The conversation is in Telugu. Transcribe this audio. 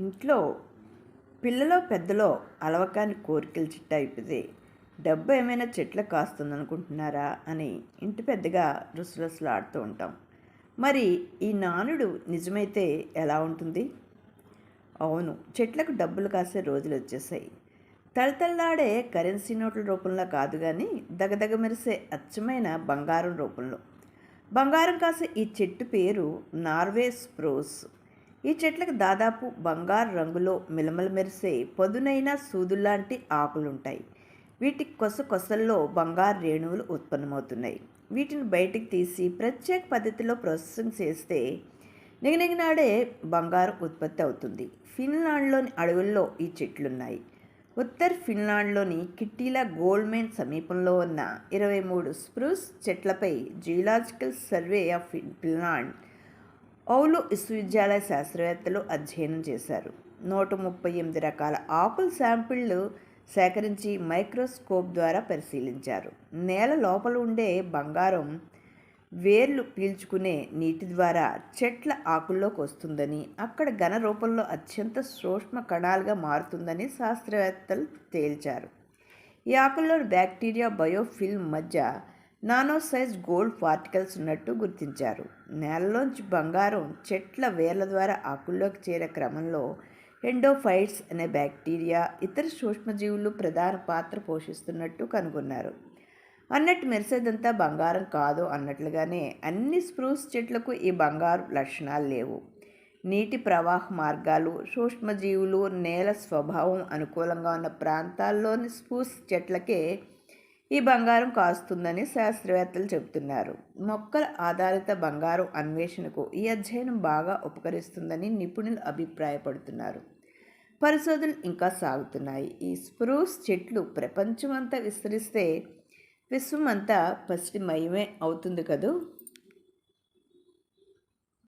ఇంట్లో పిల్లలో పెద్దలో అలవకాని కోరికలు చిట్ట అయిపోతే డబ్బు ఏమైనా చెట్లు కాస్తుందనుకుంటున్నారా అని ఇంటి పెద్దగా రుసరుసలాడుతూ ఉంటాం. మరి ఈ నానుడు నిజమైతే ఎలా ఉంటుంది? అవును చెట్లకు డబ్బులు కాసే రోజులు వచ్చేసాయి. తళతళలాడే కరెన్సీ నోట్ల రూపంలో కాదు కానీ దగదగ మెరిసే అచ్చమైన బంగారం రూపంలో. బంగారం కాసే ఈ చెట్టు పేరు నార్వే స్ప్రోస్ ఈ చెట్లకు దాదాపు బంగారు రంగులో మిలమల మెరిసే పదునైన సూదుల్లాంటి ఆకులుంటాయి. వీటి కొస కొసల్లో బంగారు రేణువులు ఉత్పన్నమవుతున్నాయి. వీటిని బయటికి తీసి ప్రత్యేక పద్ధతిలో ప్రాసెసింగ్ చేస్తే నిగనిగినాడే బంగారం ఉత్పత్తి అవుతుంది. ఫిన్లాండ్లోని అడవుల్లో ఈ చెట్లున్నాయి. ఉత్తర్ ఫిన్లాండ్లోని కిట్టీలా గోల్డ్మెన్ సమీపంలో ఉన్న ఇరవై మూడు స్ప్రూస్ చెట్లపై geological survey of Finland Oulu విశ్వవిద్యాలయ శాస్త్రవేత్తలు అధ్యయనం చేశారు. నూట ముప్పై ఎనిమిది రకాల ఆకుల శాంపిళ్ళు సేకరించి మైక్రోస్కోప్ ద్వారా పరిశీలించారు. నేల లోపల ఉండే బంగారం వేర్లు పీల్చుకునే నీటి ద్వారా చెట్ల ఆకుల్లోకి వస్తుందని అక్కడ ఘన రూపంలో అత్యంత సూక్ష్మ కణాలుగా మారుతుందని శాస్త్రవేత్తలు తేల్చారు. ఈ ఆకుల్లోని బ్యాక్టీరియా బయోఫిల్మ్ మధ్య నానో సైజ్ గోల్డ్ పార్టికల్స్ ఉన్నట్టు గుర్తించారు. నేలలోంచి బంగారం చెట్ల వేర్ల ద్వారా ఆకుల్లోకి చేరే క్రమంలో ఎండోఫైట్స్ అనే బ్యాక్టీరియా ఇతర సూక్ష్మజీవులు ప్రధాన పాత్ర పోషిస్తున్నట్టు కనుగొన్నారు. అన్నట్టు మెరిసేదంతా బంగారం కాదు అన్నట్లుగానే అన్ని స్ప్రూస్ చెట్లకు ఈ బంగారు లక్షణాలు లేవు. నీటి ప్రవాహ మార్గాలు సూక్ష్మజీవులు నేల స్వభావం అనుకూలంగా ఉన్న ప్రాంతాల్లోని స్పూస్ చెట్లకే ఈ బంగారం కాస్తుందని శాస్త్రవేత్తలు చెబుతున్నారు. మొక్కల ఆధారిత బంగారం అన్వేషణకు ఈ అధ్యయనం బాగా ఉపకరిస్తుందని నిపుణులు అభిప్రాయపడుతున్నారు. పరిశోధనలు ఇంకా సాగుతున్నాయి. ఈ స్ప్రూస్ చెట్లు ప్రపంచమంతా విస్తరిస్తే విశ్వమంతా పసిమయమే అవుతుంది కదూ?